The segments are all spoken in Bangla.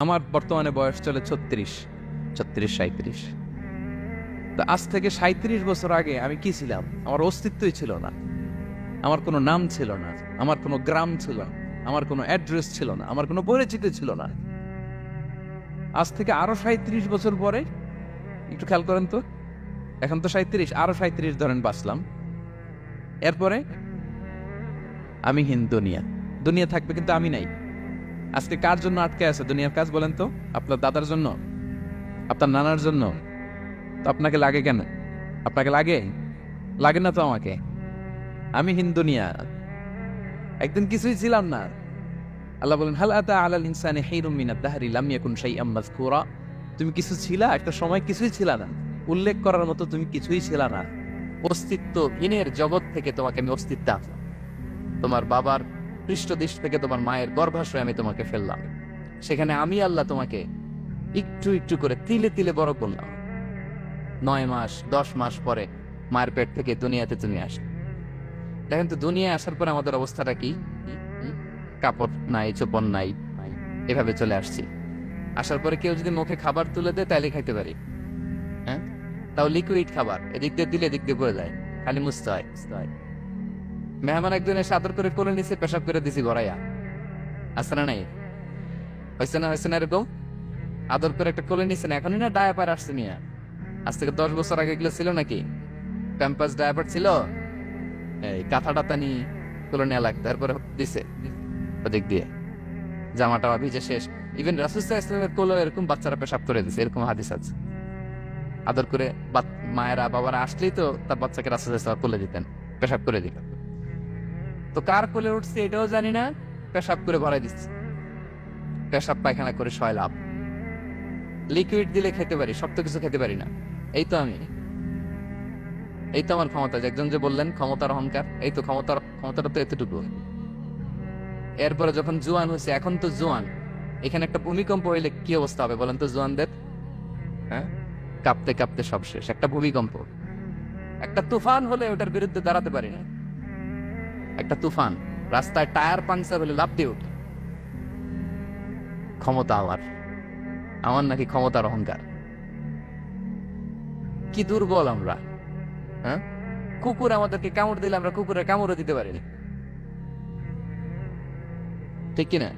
আমার বর্তমানে বয়স চলে ছত্রিশ ছত্রিশ সাঁত্রিশ তো আজ থেকে সাঁত্রিশ বছর আগে আমি কি ছিলাম? আমার অস্তিত্বই ছিল না। আমার কোনো নাম ছিল না, আমার কোনো গ্রাম ছিল না, আমার কোনো অ্যাড্রেস ছিল না, আমার কোনো পরিচিতি ছিল না। আজ থেকে আরও সাঁত্রিশ বছর পরে, একটু খেয়াল করেন তো, এখন তো সাঁত্রিশ আরও সাঁত্রিশ ধরেন বাঁচলাম। এরপরে আমি হিন দুনিয়া দুনিয়া থাকবে কিন্তু আমি নাই। আজকে কার জন্য আটকে আছে? দুনিয়ার কাজ বলেন তো। আপনার দাদার জন্য? আপনার নানার জন্য? তো আপনাকে লাগে কেন? আপনাকে লাগে? লাগে না তো আমাকে? আমি হিন্দুনিয়া একদিন কিছুই ছিলাম না। আল্লাহ বলেন, হাল আতা আলাল ইনসানে হেইরুম মিনাত দাহরি, লাম ইয়াকুন শাইআম মাযকুরা। তুমি কিছু ছিলা? একটা সময় কিছুই ছিল না। উল্লেখ করার মতো তুমি কিছুই ছিল না। অস্তিত্ব হীনের জগৎ থেকে তোমাকে আমি অস্তিত্ব। তোমার বাবার পৃষ্ঠদেশ থেকে তোমার মায়ের গর্ভাশয়ে আমি তোমাকে ফেললাম। সেখানে আমি আল্লাহ তোমাকে একটু একটু করে তিলে তিলে বড় করলাম। নয় মাস, দশ মাস পরে মায়ের পেট থেকে দুনিয়াতে তুমি আসো দেখেন তো, দুনিয়ায় আসার পরে আমাদের অবস্থাটা কি? কাপড় নাই চোপন নাই, এভাবে চলে আসছি। আসার পরে কেউ যদি মুখে খাবার তুলে দেয় তাহলে খাইতে পারি। হ্যাঁ? তাও লিকুইড খাবার, এদিক দিয়ে দিলে এদিক দিয়ে পড়ে যায়, খালি মুছতে হয়। মেহমান একজন এসে আদর করে কোলে নিচে পেশাব করে দিছি গড়াইয়া। আসছে না নাই? হয়েছে না হয়েছে না এরকম? আদর করে একটা কোলে নিচ্ছে না এখনই না ডায়াপার আসছে নিয়ে আজ থেকে দশ বছর আগে এগুলো ছিল নাকি? প্যাম্পাস ডায়াপার ছিল? এই কাঁথা টাতা নিয়ে কোলে নেওয়া লাগতো, তারপরে দিছে। ওদিক দিয়ে। জামাটা ভিজে শেষ। ইভেন রাসুস্তা ইসলামের কোলে এরকম বাচ্চারা পেশাব করে দিছে, এরকম হাদিস আছে। আদর করে মায়েরা, বাবারা আসলেই তো তার বাচ্চাকে রাসুস্তা ইসলাম কোলে দিতেন, পেশাব করে দিতেন। তো কার কোলে উঠছে এটাও জানি না। পেশাব করে ভরাই দিচ্ছে। পেশাব পায়খানা করে সয় লাভ। লিকুইড দিলে খেতে পারি, শক্ত কিছু খেতে পারি না। এই তো আমি। এই তো আমার ক্ষমতা একজন যে বললেন, ক্ষমতার অহংকার, এই তো ক্ষমতার, ক্ষমতাটা তো এতটুকু। এরপরে যখন জোয়ান হয়েছে, এখন তো জোয়ান। এখানে একটা ভূমিকম্প হইলে কি অবস্থা হবে বলেন তো জোয়ানদের? হ্যাঁ? কাঁপতে কাঁপতে সব শেষ। একটা ভূমিকম্প। একটা তুফান হলে ওটার বিরুদ্ধে দাঁড়াতে পারি না। একটা তুফান, রাস্তায় টায়ার পাংচার হলে লাভ দিয়ে ক্ষমতা আমার। আমার নাকি ক্ষমতার অহংকার। কি দুর্বল আমরা হ্যাঁ? কুকুর আমাদেরকে কামড় দিলে আমরা কুকুরের কামড়ও দিতে পারিনি। ঠিক কিনা?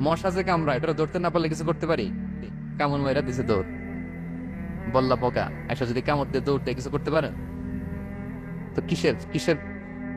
মশা যে কামড়া এটা ধরতে না পারলে কিছু করতে পারি? কামড় মেয়েরা দিছে দৌড়। বল্লা পোকা, এসে যদি কামড় দিয়ে দৌড়তে কিছু করতে পারেন? তো কিসের কিসের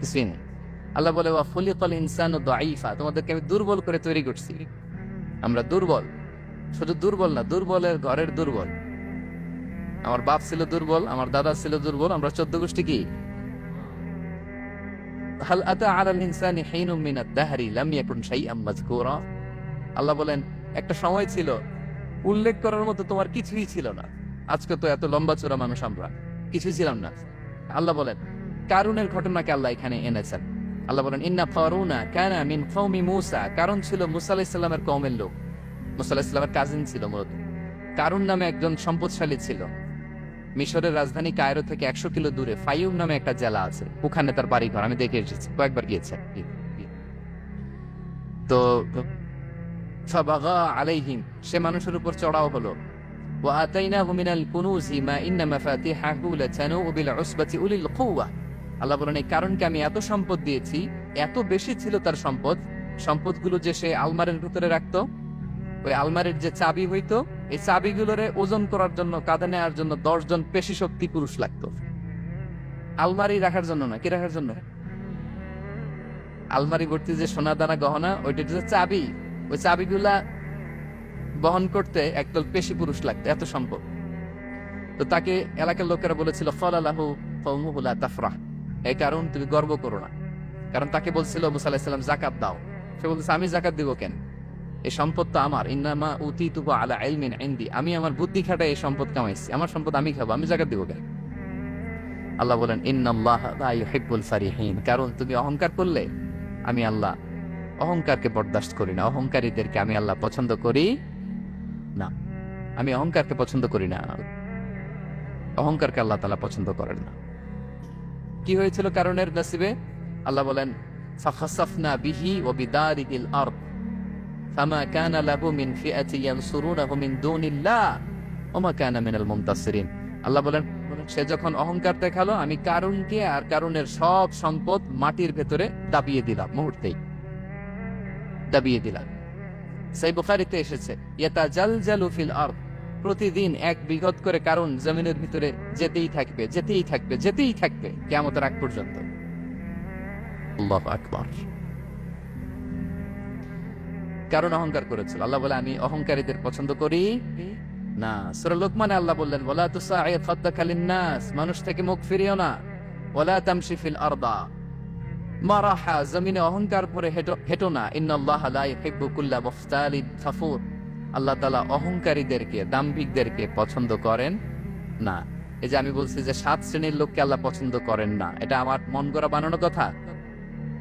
কিছুই নেই। আল্লাহ বলে, ওয়া ফুলিকাল ইনসানু দাঈফা তোমাদেরকে আমি দুর্বল করে তৈরি করছি। আমরা দুর্বল। শুধু দুর্বল না, দুর্বলের ঘরের দুর্বল। আমার বাপ ছিল দুর্বল, আমার দাদা ছিল দুর্বল, আমরা চোদ্দ গোষ্ঠী কি? হাল আতা আলাল ইনসানি হিনুম মিনাদ দাহরি লাম ইয়াকুন শাইআম মাযকুরা আল্লাহ বলেন, একটা সময় ছিল, উল্লেখ করার মতো তোমার কিছুই ছিল না। আজকে তো এত লম্বা চূড়া মানুষ আমরা, কিছুই ছিলাম না। আল্লাহ বলেন কারুনের ঘটনাকে আল্লাহ এখানে এনেছেন আল্লাহ বলেন ইন্না ফারুনা কানা মিন কওমি মূসা কারণ ছিল মুসা আলাইহিস সালামের কওমের লোক মুসা আলাইহিস সালামের কাজিন ছিল মূলত কারুন নামে একজন সম্পদশালী ছিল মিশরের রাজধানী কায়রো থেকে একশো কিলো দূরে ফাইউম নামে একটা জেলা আছে ওখানে তার বাড়ি ঘর আমি দেখে এসেছি কয়েকবার গিয়েছে তো ফাবাগা আলাইহিম সে মানুষের উপর চড়াও হলো وآتيناه من الكنوز ما إن مفاتيحه لتنوء بالعصبة أولي القوة আল্লাহ বলেন, এই কারণকে আমি এত সম্পদ দিয়েছি, এত বেশি ছিল তার সম্পদ, সম্পদগুলো যে সে আলমারের ভিতরে রাখতো, ওই আলমারির যে চাবি হইতো, এই চাবিগুলোরে ওজন করার জন্য, কাঁধে নেওয়ার জন্য দশ জন পেশি শক্তি পুরুষ লাগতো। আলমারি রাখার জন্য না, কি রাখার জন্য? আলমারি ভর্তি যে সোনা দানা গহনা, ওইটার যে চাবি, ওই চাবিগুলা বহন করতে একদল পেশি পুরুষ লাগতো, এত সম্ভব তো তাকে এলাকার লোকেরা বলেছিল ফল ফলালাহু ফৌমুহুলা তাফরাহ। এই কারণ তুমি গর্ব করো না। কারণ তাকে বলছিল মুসা আলাহিসাল্লাম জাকাত দাও। সে বলছে, আমি জাকাত দিব কেন? এই সম্পদ তো আমার। ইন্নামা উতি তুবা আলা ইলমিন ইন্দি। আমি আমার বুদ্ধি খাটাই এই সম্পদ কামাইছি। আমার সম্পদ আমি খাব। আমি জায়গা দিব কেন? আল্লাহ বলেন, ইন্নাল্লাহ লা ইউহিব্বুল কারণ তুমি অহংকার করলে আমি আল্লাহ অহংকারকে বরদাস্ত করি না। অহংকারীদেরকে আমি আল্লাহ পছন্দ করি না। আমি অহংকারকে পছন্দ করি না। অহংকারকে আল্লাহ তালা পছন্দ করেন না। কি হয়েছিল কারণের নসিবে? আল্লাহ বলেন, ফাখাসাফনা বিহি ও বিদারিহিল আরদ। ফামা কানা লাহু মিন ফিআতি ইয়ানসুরুনাহু মিন দুনিল্লাহ ওমা কানা মিনাল মুনতাসিরিন আল্লাহ বলেন, সে যখন অহংকার দেখাল, আমি কারুনকে আর কারুনের সব সম্পদ মাটির ভেতরে দাবিয়ে দিলাম, মুহূর্তেই। দাবিয়ে দিলাম। সেই বুখারিতে এসেছে ইয়াতা জাল জালু ফিল আরদ। প্রতিদিন এক বিঘত করে কারণ জমিনের ভিতরে যেতেই থাকবে যেতেই থাকবে যেতেই থাকবে কেমতের আগ পর্যন্ত। কারণ অহংকার করেছিল। আল্লাহ বলে আমি অহংকারীদের পছন্দ করি না। সূরা লোকমানে আল্লাহ বললেন ওয়ালা তুসাঈদ খাদ্দাকা লিন-নাস। মানুষ থেকে মুখ ফিরিও না। ওয়ালা তামশি ফিল আরদা। মারাহা জমিনে অহংকার করে হেঁটো হেঁটো না। ইন্নাল্লাহ লা ইউহিব্বু কুল্লা মুফতালিন ফাফুর। আল্লাহ তাআলা অহংকারীদেরকে, দাম্ভিকদেরকে পছন্দ করেন না। এই যে আমি বলছি যে সাত শ্রেণির লোককে আল্লাহ পছন্দ করেন না, এটা আমার মন গড়া বানানো কথা।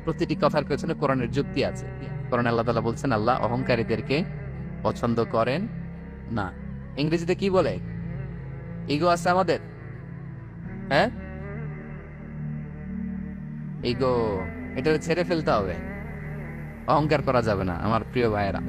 প্রতিটি কথার পেছনে কোরআনের যুক্তি আছে। কোরআন আল্লাহ তাআলা বলছেন, আল্লাহ অহংকারীদেরকে পছন্দ করেন না। ইংরেজিতে কি বলে? ইগো আছে আমাদের। হ্যাঁ? ইগো এটা ছেড়ে ফেলতে হবে। অহংকার করা যাবে না, আমার প্রিয় ভাইয়েরা।